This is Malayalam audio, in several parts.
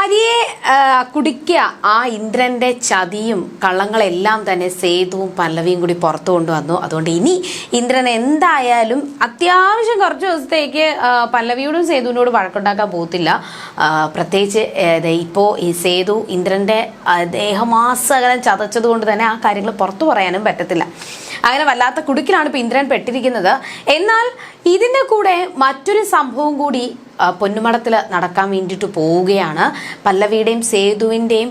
ഹരിയെ ആ, കുടിക്കുക ആ ഇന്ദ്രന്റെ ചതിയും കള്ളങ്ങളെല്ലാം തന്നെ സേതുവും പല്ലവിയും കൂടി പുറത്തു കൊണ്ടുവന്നു. അതുകൊണ്ട് ഇനി ഇന്ദ്രൻ എന്തായാലും അത്യാവശ്യം കുറച്ച് ദിവസത്തേക്ക് പല്ലവിയോടും സേതുവിനോടും വഴക്കുണ്ടാക്കാൻ പോകത്തില്ല. പ്രത്യേകിച്ച് ഇപ്പോൾ ഈ സേതു ഇന്ദ്രന്റെ ദേഹമാസകലം ചതച്ചത് കൊണ്ട് തന്നെ ആ കാര്യങ്ങൾ പുറത്തു പറയാനും പറ്റത്തില്ല. അങ്ങനെ വല്ലാത്ത കുടുക്കിലാണ് ഇപ്പൊ ഇന്ദ്രൻ പെട്ടിരിക്കുന്നത്. എന്നാൽ ഇതിന്റെ കൂടെ മറ്റൊരു സംഭവം കൂടി പൊന്നുമടത്തിൽ നടക്കാൻ വേണ്ടിയിട്ട് പോവുകയാണ്. പല്ലവിയുടെയും സേതുവിന്റെയും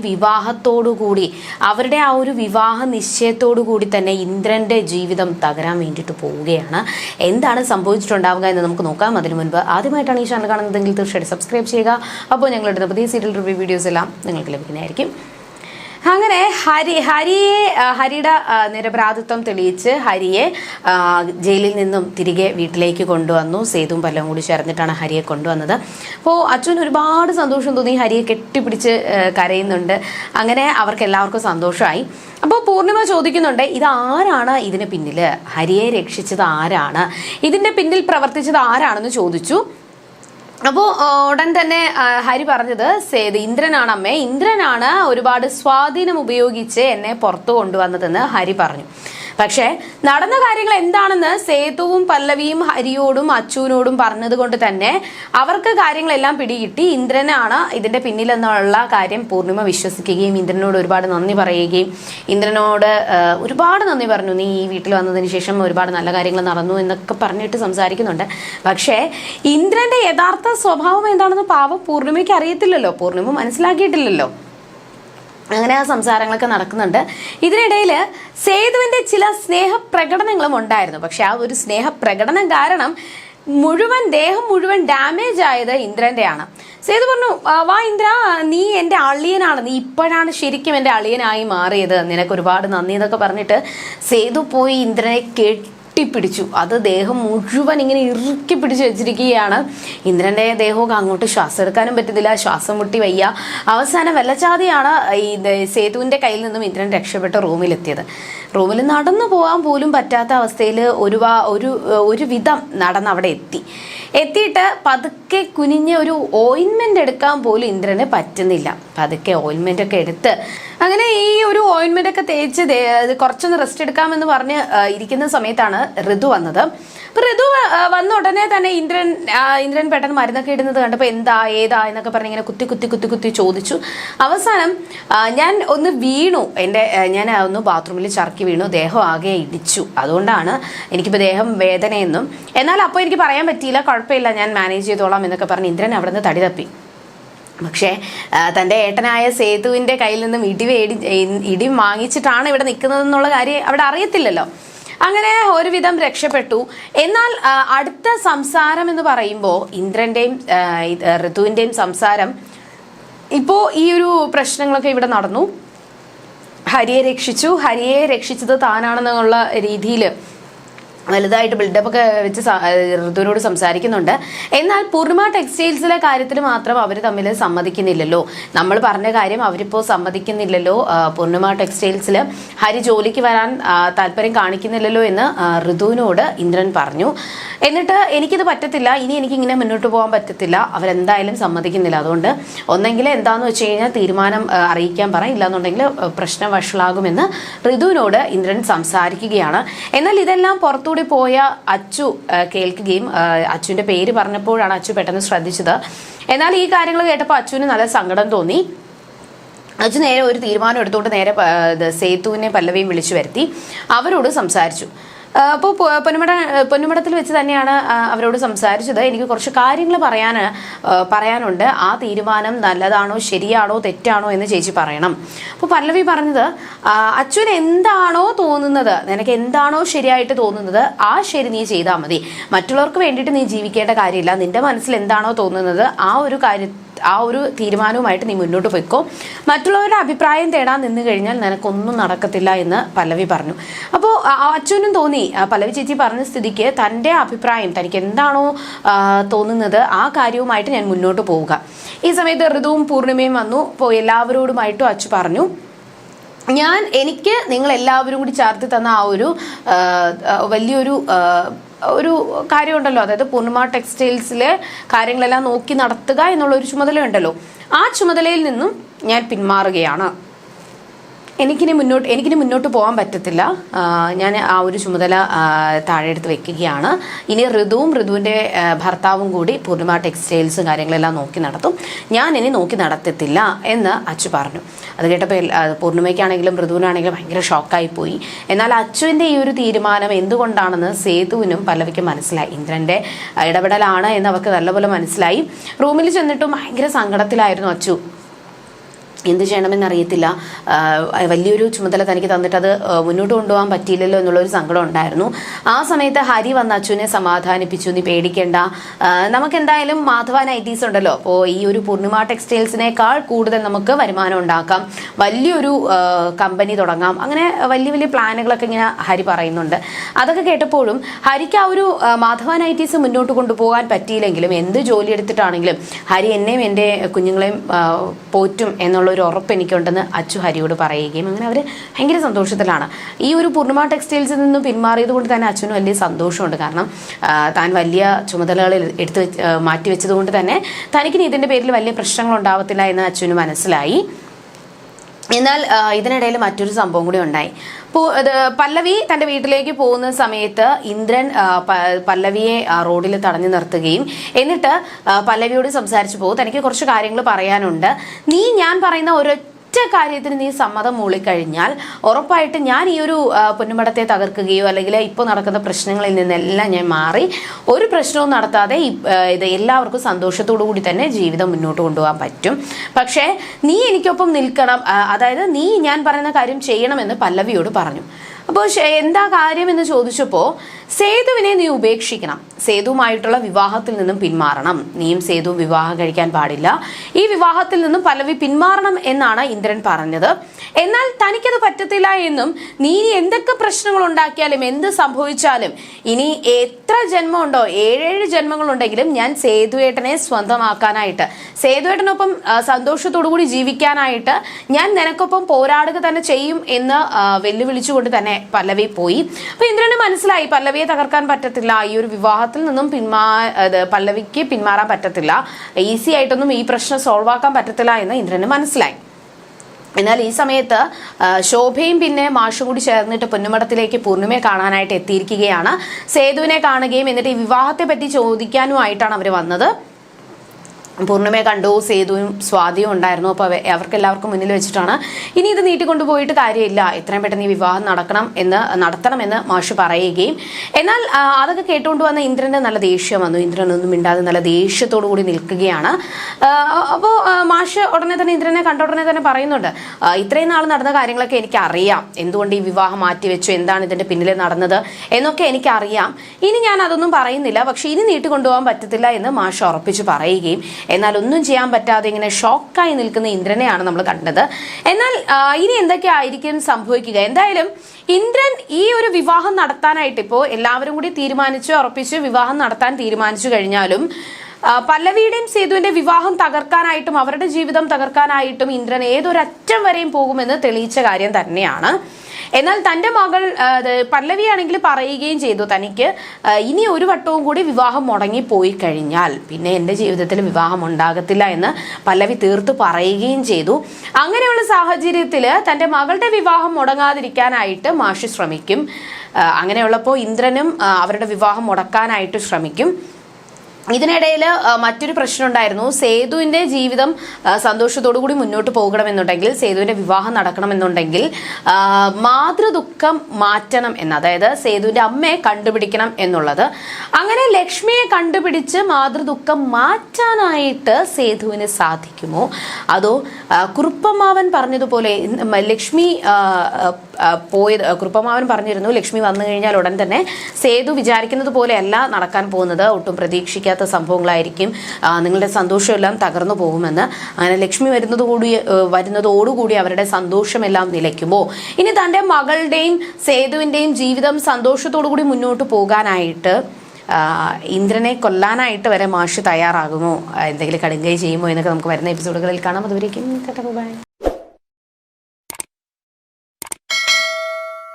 കൂടി അവരുടെ ആ ഒരു വിവാഹ നിശ്ചയത്തോടു കൂടി തന്നെ ഇന്ദ്രന്റെ ജീവിതം തകരാൻ വേണ്ടിയിട്ട് പോവുകയാണ്. എന്താണ് സംഭവിച്ചിട്ടുണ്ടാവുക എന്ന് നമുക്ക് നോക്കാം. അതിനു മുൻപ് ആദ്യമായിട്ടാണ് ഈ ചാനൽ കാണുന്നതെങ്കിൽ തീർച്ചയായിട്ടും സബ്സ്ക്രൈബ് ചെയ്യുക. അപ്പോൾ ഞങ്ങളുടെ പുതിയ സീരിയൽ റിവ്യൂ വീഡിയോസ് എല്ലാം നിങ്ങൾക്ക് ലഭിക്കുന്നതായിരിക്കും. അങ്ങനെ ഹരി ഹരിയെ ഹരിയുടെ നിരപരാധിത്വം തെളിയിച്ച് ഹരിയെ ജയിലിൽ നിന്നും തിരികെ വീട്ടിലേക്ക് കൊണ്ടുവന്നു. സേതുവും പല്ലവും കൂടി ചേർന്നിട്ടാണ് ഹരിയെ കൊണ്ടുവന്നത്. അപ്പോൾ അച്ഛൻ ഒരുപാട് സന്തോഷം തോന്നി ഹരിയെ കെട്ടിപ്പിടിച്ച് കരയുന്നുണ്ട്. അങ്ങനെ അവർക്ക് എല്ലാവർക്കും സന്തോഷമായി അപ്പോൾ പൂർണിമ ചോദിക്കുന്നുണ്ട് ഇത് ഇതിന് പിന്നിൽ ഹരിയെ രക്ഷിച്ചത് ആരാണ്? ഇതിന്റെ പിന്നിൽ പ്രവർത്തിച്ചത് ആരാണെന്ന് ചോദിച്ചു. അപ്പോൾ ഉടൻ തന്നെ ഹരി പറഞ്ഞത് സേത് ഇന്ദ്രനാണ് അമ്മേ. ഇന്ദ്രനാണ് ഒരുപാട് സ്വാധീനം ഉപയോഗിച്ച് എന്നെ പുറത്തു കൊണ്ടുവന്നതെന്ന് ഹരി പറഞ്ഞു. പക്ഷേ നടന്ന കാര്യങ്ങൾ എന്താണെന്ന് സേതുവും പല്ലവിയും ഹരിയോടും അച്ചുവിനോടും പറഞ്ഞത് കൊണ്ട് തന്നെ അവർക്ക് കാര്യങ്ങളെല്ലാം പിടികിട്ടി. ഇന്ദ്രനാണ് ഇതിന്റെ പിന്നിലെന്നുള്ള കാര്യം പൂർണിമ വിശ്വസിക്കുകയും ഇന്ദ്രനോട് ഒരുപാട് നന്ദി പറയുകയും ഇന്ദ്രനോട് ഒരുപാട് നന്ദി പറഞ്ഞു. നീ ഈ വീട്ടിൽ വന്നതിന് ശേഷം ഒരുപാട് നല്ല കാര്യങ്ങൾ നടന്നു എന്നൊക്കെ പറഞ്ഞിട്ട് സംസാരിക്കുന്നുണ്ട്. പക്ഷേ ഇന്ദ്രന്റെ യഥാർത്ഥ സ്വഭാവം എന്താണെന്ന് പാവം പൂർണിമയ്ക്ക് അറിയത്തില്ലല്ലോ. പൂർണിമ മനസ്സിലാക്കിയിട്ടില്ലല്ലോ. അങ്ങനെ ആ സംസാരങ്ങളൊക്കെ നടക്കുന്നുണ്ട്. ഇതിനിടയിൽ സേതുവിന്റെ ചില സ്നേഹപ്രകടനങ്ങളും ഉണ്ടായിരുന്നു. പക്ഷെ ആ ഒരു സ്നേഹപ്രകടനം കാരണം മുഴുവൻ ദേഹം മുഴുവൻ ഡാമേജ് ആയത് ഇന്ദ്രന്റെയാണ്. സേതു പറഞ്ഞു വാ ഇന്ദ്ര നീ എന്റെ അളിയനാണ്. നീ ഇപ്പോഴാണ് ശരിക്കും എന്റെ അളിയനായി മാറിയത്. നിനക്ക് ഒരുപാട് നന്ദി എന്നൊക്കെ പറഞ്ഞിട്ട് സേതു പോയി ഇന്ദ്രനെ കെട്ടി കെട്ടിപ്പിടിച്ചു അത് ദേഹം മുഴുവൻ ഇങ്ങനെ ഇറുക്കി പിടിച്ചു വെച്ചിരിക്കുകയാണ്. ഇന്ദ്രന്റെ ദേഹമൊക്കെ അങ്ങോട്ട് ശ്വാസം എടുക്കാനും പറ്റുന്നില്ല ശ്വാസം മുട്ടി വയ്യ. അവസാനം വെള്ളച്ചാതിയാണ് ഈ സേതുവിന്റെ കയ്യിൽ നിന്നും ഇന്ദ്രൻ രക്ഷപ്പെട്ട് റൂമിലെത്തിയത്. റൂമിൽ നടന്നു പോകാൻ പോലും പറ്റാത്ത അവസ്ഥയിൽ ഒരു ഒരു ഒരു വിധം നടന്ന് അവിടെ എത്തി. എത്തിയിട്ട് പതുക്കെ കുനിഞ്ഞ ഒരു ഓയിൻമെന്റ് എടുക്കാൻ പോലും ഇന്ദ്രന് പറ്റുന്നില്ല. പതുക്കെ ഓയിൻമെന്റ് ഒക്കെ എടുത്ത് അങ്ങനെ ഈ ഒരു ഓയിൻമെന്റ് ഒക്കെ തേച്ച് കുറച്ചൊന്ന് റെസ്റ്റ് എടുക്കാമെന്ന് പറഞ്ഞ് ഇരിക്കുന്ന സമയത്താണ് ഋതു വന്നത്. അപ്പൊ ഋതു വന്ന ഉടനെ തന്നെ ഇന്ദ്രൻ ഇന്ദ്രൻ പെട്ടെന്ന് മരുന്നൊക്കെ ഇടുന്നത് കണ്ടപ്പോൾ എന്താ ഏതാ എന്നൊക്കെ പറഞ്ഞ് ഇങ്ങനെ കുത്തി കുത്തി കുത്തി കുത്തി ചോദിച്ചു. അവസാനം ഞാൻ ഒന്ന് വീണു. എന്റെ ഞാൻ ഒന്ന് ബാത്റൂമിൽ ചർക്കി വീണു. ദേഹം ആകെ ഇടിച്ചു. അതുകൊണ്ടാണ് എനിക്കിപ്പോൾ ദേഹം വേദനയെന്നും എന്നാൽ അപ്പോൾ എനിക്ക് പറയാൻ പറ്റിയില്ല. കുഴപ്പമില്ല. ഞാൻ മാനേജ് ചെയ്തോളാം എന്നൊക്കെ പറഞ്ഞ് ഇന്ദ്രൻ അവിടെ നിന്ന് തടി തപ്പി. പക്ഷേ തന്റെ ഏട്ടനായ സേതുവിന്റെ കയ്യിൽ നിന്നും ഇടി ഇടി വാങ്ങിച്ചിട്ടാണ് ഇവിടെ നിൽക്കുന്നതെന്നുള്ള കാര്യം അവിടെ അറിയത്തില്ലല്ലോ. അങ്ങനെ ഒരുവിധം രക്ഷപ്പെട്ടു. എന്നാൽ അടുത്ത സംസാരം എന്ന് പറയുമ്പോൾ ഇന്ദ്രന്റെയും ഋതുവിന്റെയും സംസാരം ഇപ്പോ ഈ ഒരു പ്രശ്നങ്ങളൊക്കെ ഇവിടെ നടന്നു. ഹരിയെ രക്ഷിച്ചു. ഹരിയെ രക്ഷിച്ചത് താനാണെന്നുള്ള രീതിയിൽ വലുതായിട്ട് ബിൽഡപ്പ് ഒക്കെ വെച്ച് ഋതുവിനോട് സംസാരിക്കുന്നുണ്ട്. എന്നാൽ പൂർണിമ ടെക്സ്റ്റൈൽസിലെ കാര്യത്തിൽ മാത്രം അവർ തമ്മിൽ സമ്മതിക്കുന്നില്ലല്ലോ. നമ്മൾ പറഞ്ഞ കാര്യം അവരിപ്പോൾ സമ്മതിക്കുന്നില്ലല്ലോ. പൂർണിമ ടെക്സ്റ്റൈൽസിൽ ഹരി ജോലിക്ക് വരാൻ താല്പര്യം കാണിക്കുന്നില്ലല്ലോ എന്ന് ഋതുവിനോട് ഇന്ദ്രൻ പറഞ്ഞു. എന്നിട്ട് എനിക്കിത് പറ്റത്തില്ല. ഇനി എനിക്കിങ്ങനെ മുന്നോട്ട് പോകാൻ പറ്റത്തില്ല. അവരെന്തായാലും സമ്മതിക്കുന്നില്ല. അതുകൊണ്ട് ഒന്നെങ്കിൽ എന്താന്ന് വെച്ച് കഴിഞ്ഞാൽ തീരുമാനം അറിയിക്കാൻ പറ. ഇല്ലാന്നുണ്ടെങ്കിൽ പ്രശ്നം വഷളാകുമെന്ന് ഋതുവിനോട് ഇന്ദ്രൻ സംസാരിക്കുകയാണ്. എന്നാൽ ഇതെല്ലാം പുറത്തുകൂടി പോയ അച്ചു കേൾക്കുകയും അച്ചുവിന്റെ പേര് പറഞ്ഞപ്പോഴാണ് അച്ചു പെട്ടെന്ന് ശ്രദ്ധിച്ചത്. എന്നാൽ ഈ കാര്യങ്ങൾ കേട്ടപ്പോൾ അച്ചുവിന് നല്ല സങ്കടം തോന്നി. അച്ഛൻ നേരെ ഒരു തീരുമാനം എടുത്തുകൊണ്ട് നേരെ സേതുവിനെ പല്ലവിയും വിളിച്ചു വരുത്തി. അവരോട് സംസാരിച്ചു. അപ്പോൾ പൊന്നുമട പൊന്നുമടത്തിൽ വെച്ച് തന്നെയാണ് അവരോട് സംസാരിച്ചത്. എനിക്ക് കുറച്ച് കാര്യങ്ങൾ പറയാൻ പറയാനുണ്ട്. ആ തീരുമാനം നല്ലതാണോ ശരിയാണോ തെറ്റാണോ എന്ന് ചേച്ചി പറയണം. അപ്പോൾ പല്ലവി പറഞ്ഞത് അച്ഛൻ എന്താണോ തോന്നുന്നത് നിനക്ക് എന്താണോ ശരിയായിട്ട് തോന്നുന്നത് ആ ശരി നീ ചെയ്താൽ മതി. മറ്റുള്ളവർക്ക് വേണ്ടിയിട്ട് നീ ജീവിക്കേണ്ട കാര്യമില്ല. നിന്റെ മനസ്സിൽ എന്താണോ തോന്നുന്നത് ആ ഒരു കാര്യം ആ ഒരു തീരുമാനവുമായിട്ട് നീ മുന്നോട്ട് പോയിക്കോ. മറ്റുള്ളവരുടെ അഭിപ്രായം തേടാൻ നിന്ന് കഴിഞ്ഞാൽ നിനക്കൊന്നും നടക്കത്തില്ല എന്ന് പല്ലവി പറഞ്ഞു. അപ്പോൾ അച്ഛനും തോന്നി പല്ലവി ചേച്ചി പറഞ്ഞ സ്ഥിതിക്ക് തന്റെ അഭിപ്രായം തനിക്ക് എന്താണോ തോന്നുന്നത് ആ കാര്യവുമായിട്ട് ഞാൻ മുന്നോട്ട് പോവുക. ഈ സമയത്ത് ഋതുവും പൂർണിമയും വന്നു. അപ്പോൾ എല്ലാവരോടുമായിട്ടും അച്ചു പറഞ്ഞു ഞാൻ എനിക്ക് നിങ്ങൾ എല്ലാവരും കൂടി ചേർത്ത് തന്ന ആ ഒരു വലിയൊരു ഒരു കാര്യമുണ്ടല്ലോ. അതായത് പൂർണിമ ടെക്സ്റ്റൈൽസിലെ കാര്യങ്ങളെല്ലാം നോക്കി നടത്തുക എന്നുള്ള ഒരു ചുമതല ഉണ്ടല്ലോ ആ ചുമതലയിൽ നിന്നും ഞാൻ പിന്മാറുകയാണ്. എനിക്കിനി മുന്നോട്ട് എനിക്കിനി മുന്നോട്ട് പോകാൻ പറ്റത്തില്ല. ഞാൻ ആ ഒരു ചുമതല താഴെടുത്ത് വെക്കുകയാണ്. ഇനി ഋതുവും ഋതുവിന്റെ ഭർത്താവും കൂടി പൂർണിമ ടെക്സ്റ്റൈൽസും കാര്യങ്ങളെല്ലാം നോക്കി നടത്തും. ഞാൻ ഇനി നോക്കി നടത്തത്തില്ല എന്ന് അച്ചു പറഞ്ഞു. അത് കേട്ടപ്പോൾ പൂർണിമയ്ക്കാണെങ്കിലും ഋതുവിനാണെങ്കിലും ഭയങ്കര ഷോക്കായി പോയി എന്നാൽ അച്ചുവിന്റെ ഈ ഒരു തീരുമാനം എന്തുകൊണ്ടാണെന്ന് സേതുവിനും പല്ലവിക്കും മനസ്സിലായി. ഇന്ദ്രന്റെ ഇടപെടലാണ് എന്ന് അവർക്ക് നല്ലപോലെ മനസ്സിലായി. റൂമിൽ ചെന്നിട്ടും ഭയങ്കര സങ്കടത്തിലായിരുന്നു അച്ചു. എന്ത് ചെയ്യണമെന്ന് അറിയത്തില്ല വലിയൊരു ചുമതല തനിക്ക് തന്നിട്ട് അത് മുന്നോട്ട് കൊണ്ടുപോകാൻ പറ്റിയില്ലല്ലോ എന്നുള്ളൊരു സങ്കടം ഉണ്ടായിരുന്നു. ആ സമയത്ത് ഹരി വന്ന് അച്ഛനെ സമാധാനിപ്പിച്ചു നീ പേടിക്കേണ്ട. നമുക്ക് എന്തായാലും മാധവൻ ഐ ടീസ് ഉണ്ടല്ലോ. അപ്പോൾ ഈ ഒരു പൂർണിമ ടെക്സ്റ്റൈൽസിനേക്കാൾ കൂടുതൽ നമുക്ക് വരുമാനം ഉണ്ടാക്കാം. വലിയൊരു കമ്പനി തുടങ്ങാം. അങ്ങനെ വലിയ വലിയ പ്ലാനുകളൊക്കെ ഇങ്ങനെ ഹരി പറയുന്നുണ്ട്. അതൊക്കെ കേട്ടപ്പോഴും ഹരിക്ക് ആ ഒരു മാധവൻ ഐ ടീസ് മുന്നോട്ട് കൊണ്ടുപോകാൻ പറ്റിയില്ലെങ്കിലും എന്ത് ജോലി എടുത്തിട്ടാണെങ്കിലും ഹരി എന്നെയും എന്റെ കുഞ്ഞുങ്ങളെയും പോറ്റും എന്നുള്ള ഒരു ഉറപ്പ് എനിക്കുണ്ടെന്ന് അച്ചു ഹരിയോട് പറയുകയും അങ്ങനെ അവർ ഭയങ്കര സന്തോഷത്തിലാണ്. ഈ ഒരു പൂർണിമ ടെക്സ്റ്റൈൽസിൽ നിന്ന് പിന്മാറിയത് കൊണ്ട് തന്നെ അച്ഛനും വലിയ സന്തോഷമുണ്ട്. കാരണം താൻ വലിയ ചുമതലകൾ എടുത്ത് മാറ്റി വെച്ചതുകൊണ്ട് തന്നെ തനിക്കിനി ഇതിന്റെ പേരിൽ വലിയ പ്രശ്നങ്ങൾ ഉണ്ടാവത്തില്ല എന്ന് അച്ഛന് മനസ്സിലായി. എന്നാൽ ഇതിനിടയിൽ മറ്റൊരു സംഭവം കൂടി ഉണ്ടായി. പല്ലവി തന്റെ വീട്ടിലേക്ക് പോകുന്ന സമയത്ത് ഇന്ദ്രൻ പല്ലവിയെ റോഡിൽ തടഞ്ഞു നിർത്തുകയും എന്നിട്ട് പല്ലവിയോട് സംസാരിച്ചു പോകും തനിക്ക് കുറച്ച് കാര്യങ്ങൾ പറയാനുണ്ട്. നീ ഞാൻ പറയുന്ന ഒരൊറ്റ കാര്യത്തിന് നീ സമ്മതം മൂളിക്കഴിഞ്ഞാൽ ഉറപ്പായിട്ട് ഞാൻ ഈ ഒരു പൊന്നുമടത്തെ തകർക്കുകയോ അല്ലെങ്കിൽ ഇപ്പോൾ നടക്കുന്ന പ്രശ്നങ്ങളിൽ നിന്നെല്ലാം ഞാൻ മാറി ഒരു പ്രശ്നവും നടത്താതെ ഇത് എല്ലാവർക്കും സന്തോഷത്തോടു കൂടി തന്നെ ജീവിതം മുന്നോട്ട് കൊണ്ടുപോകാൻ പറ്റും. പക്ഷേ നീ എനിക്കൊപ്പം നിൽക്കണം അതായത് നീ ഞാൻ പറയുന്ന കാര്യം ചെയ്യണമെന്ന് പല്ലവിയോട് പറഞ്ഞു. അപ്പോൾ എന്താ കാര്യം എന്ന് ചോദിച്ചപ്പോൾ സേതുവിനെ നീ ഉപേക്ഷിക്കണം. സേതുവുമായിട്ടുള്ള വിവാഹത്തിൽ നിന്നും പിന്മാറണം. നീയും സേതു വിവാഹം കഴിക്കാൻ പാടില്ല. ഈ വിവാഹത്തിൽ നിന്നും പലവി പിന്മാറണം എന്നാണ് ഇന്ദ്രൻ പറഞ്ഞത്. എന്നാൽ തനിക്കത് പറ്റത്തില്ല എന്നും നീ എന്തൊക്കെ പ്രശ്നങ്ങൾ ഉണ്ടാക്കിയാലും എന്ത് സംഭവിച്ചാലും ഇനി എത്ര ജന്മമുണ്ടോ ഏഴേഴ് ജന്മങ്ങളുണ്ടെങ്കിലും ഞാൻ സേതുവേട്ടനെ സ്വന്തമാക്കാനായിട്ട് സേതുവേട്ടനൊപ്പം സന്തോഷത്തോടു കൂടി ജീവിക്കാനായിട്ട് ഞാൻ നിനക്കൊപ്പം പോരാടുക തന്നെ ചെയ്യും എന്ന് വെല്ലുവിളിച്ചുകൊണ്ട് തന്നെ പല്ലവി പോയി. അപ്പൊ ഇന്ദ്രന് മനസ്സിലായി പല്ലവിയെ തകർക്കാൻ പറ്റത്തില്ല. ഈ ഒരു വിവാഹത്തിൽ നിന്നും പിന്മാ പല്ലവിക്ക് പിന്മാറാൻ പറ്റത്തില്ല. ഈസി ആയിട്ടൊന്നും ഈ പ്രശ്നം സോൾവ് ആക്കാൻ പറ്റത്തില്ല എന്ന് ഇന്ദ്രന് മനസ്സിലായി. എന്നാൽ ഈ സമയത്ത് ശോഭയും പിന്നെ മാഷും കൂടി ചേർന്നിട്ട് പൊന്നുമടത്തിലേക്ക് പൂർണിമയെ കാണാനായിട്ട് എത്തിയിരിക്കുകയാണ്. സേതുവിനെ കാണുകയും എന്നിട്ട് ഈ വിവാഹത്തെ പറ്റി ചോദിക്കാനുമായിട്ടാണ് അവർ വന്നത്. പൂർണിമയെ കണ്ടു സേതുവും സ്വാതിയും ഉണ്ടായിരുന്നു. അപ്പോൾ അവർക്ക് എല്ലാവർക്കും മുന്നിൽ വെച്ചിട്ടാണ് ഇനി ഇത് നീട്ടിക്കൊണ്ടുപോയിട്ട് കാര്യമില്ല. എത്രയും പെട്ടെന്ന് ഈ വിവാഹം നടക്കണം എന്ന് നടത്തണമെന്ന് മാഷ് പറയുകയും. എന്നാൽ അതൊക്കെ കേട്ടുകൊണ്ട് വന്ന ഇന്ദ്രന് നല്ല ദേഷ്യം വന്നു. ഇന്ദ്രൻ ഒന്നും മിണ്ടാതെ നല്ല ദേഷ്യത്തോടു കൂടി നിൽക്കുകയാണ്. അപ്പോൾ മാഷ് ഉടനെ തന്നെ ഇന്ദ്രനെ കണ്ട ഉടനെ തന്നെ പറയുന്നുണ്ട് ഇത്രയും നാൾ നടന്ന കാര്യങ്ങളൊക്കെ എനിക്ക് അറിയാം എന്തുകൊണ്ട് ഈ വിവാഹം മാറ്റിവെച്ചു? എന്താണ് ഇതിന്റെ പിന്നിലെ നടന്നത്? എന്നൊക്കെ എനിക്കറിയാം. ഇനി ഞാൻ അതൊന്നും പറയുന്നില്ല. പക്ഷേ ഇനി നീട്ടിക്കൊണ്ടുപോകാൻ പറ്റത്തില്ല എന്ന് മാഷ് ഉറപ്പിച്ച് പറയുകയും എന്നാൽ ഒന്നും ചെയ്യാൻ പറ്റാതെ ഇങ്ങനെ ഷോക്കായി നിൽക്കുന്ന ഇന്ദ്രനെയാണ് നമ്മൾ കണ്ടത്. എന്നാൽ ഇനി എന്തൊക്കെ ആയിരിക്കും സംഭവിക്കുക? എന്തായാലും ഇന്ദ്രൻ ഈ ഒരു വിവാഹം നടത്താനായിട്ട് ഇപ്പോൾ എല്ലാവരും കൂടി തീരുമാനിച്ചു ഉറപ്പിച്ച് വിവാഹം നടത്താൻ തീരുമാനിച്ചു കഴിഞ്ഞാലും പല്ലവിയുടെയും സേതുവിന്റെ വിവാഹം തകർക്കാനായിട്ടും അവരുടെ ജീവിതം തകർക്കാനായിട്ടും ഇന്ദ്രൻ ഏതൊരറ്റം വരെയും പോകുമെന്ന് തെളിയിച്ച കാര്യം തന്നെയാണ്. എന്നാൽ തന്റെ മകൾ പല്ലവിയാണെങ്കിൽ പറയുകയും ചെയ്തു തനിക്ക് ഇനി ഒരു വട്ടവും കൂടി വിവാഹം മുടങ്ങി പോയി കഴിഞ്ഞാൽ പിന്നെ എന്റെ ജീവിതത്തിൽ വിവാഹം ഉണ്ടാകത്തില്ല എന്ന് പല്ലവി തീർത്ത് പറയുകയും ചെയ്തു. അങ്ങനെയുള്ള സാഹചര്യത്തിൽ തന്റെ മകളുടെ വിവാഹം മുടങ്ങാതിരിക്കാനായിട്ട് മാഷി ശ്രമിക്കും. അങ്ങനെയുള്ളപ്പോൾ ഇന്ദ്രനും അവരുടെ വിവാഹം മുടക്കാനായിട്ട് ശ്രമിക്കും. ഇതിനിടയിൽ മറ്റൊരു പ്രശ്നം ഉണ്ടായിരുന്നു സേതുവിന്റെ ജീവിതം സന്തോഷത്തോടു കൂടി മുന്നോട്ട് പോകണമെന്നുണ്ടെങ്കിൽ സേതുവിന്റെ വിവാഹം നടക്കണമെന്നുണ്ടെങ്കിൽ മാതൃദുഃഖം മാറ്റണം എന്ന് അതായത് സേതുവിന്റെ അമ്മയെ കണ്ടുപിടിക്കണം എന്നുള്ളത്. അങ്ങനെ ലക്ഷ്മിയെ കണ്ടുപിടിച്ച് മാതൃദുഃഖം മാറ്റാനായിട്ട് സേതുവിന് സാധിക്കുമോ? അതോ കുറുപ്പമാവൻ പറഞ്ഞതുപോലെ ലക്ഷ്മി പോയത് കുറുപ്പമാവൻ പറഞ്ഞിരുന്നു ലക്ഷ്മി വന്നു കഴിഞ്ഞാൽ ഉടൻ തന്നെ സേതു വിചാരിക്കുന്നത് പോലെയല്ല നടക്കാൻ പോകുന്നത് ഒട്ടും പ്രതീക്ഷിക്കാത്ത സംഭവങ്ങളായിരിക്കും. ആ, നിങ്ങളുടെ സന്തോഷമെല്ലാം തകർന്നു പോകുമെന്ന്. അങ്ങനെ ലക്ഷ്മി വരുന്നത് കൂടി ഏഹ്, വരുന്നതോടുകൂടി അവരുടെ സന്തോഷമെല്ലാം നിലയ്ക്കുമ്പോൾ ഇനി തന്റെ മകളുടെയും സേതുവിന്റെയും ജീവിതം സന്തോഷത്തോടു കൂടി മുന്നോട്ട് പോകാനായിട്ട് ഇന്ദ്രനെ കൊല്ലാനായിട്ട് വരെ മാഷ് തയ്യാറാകുമോ? എന്തെങ്കിലും കടുങ്കൈ ചെയ്യുമോ എന്നൊക്കെ നമുക്ക് വരുന്ന എപ്പിസോഡുകളിൽ കാണാം. അതുവരേക്കും ബൈ.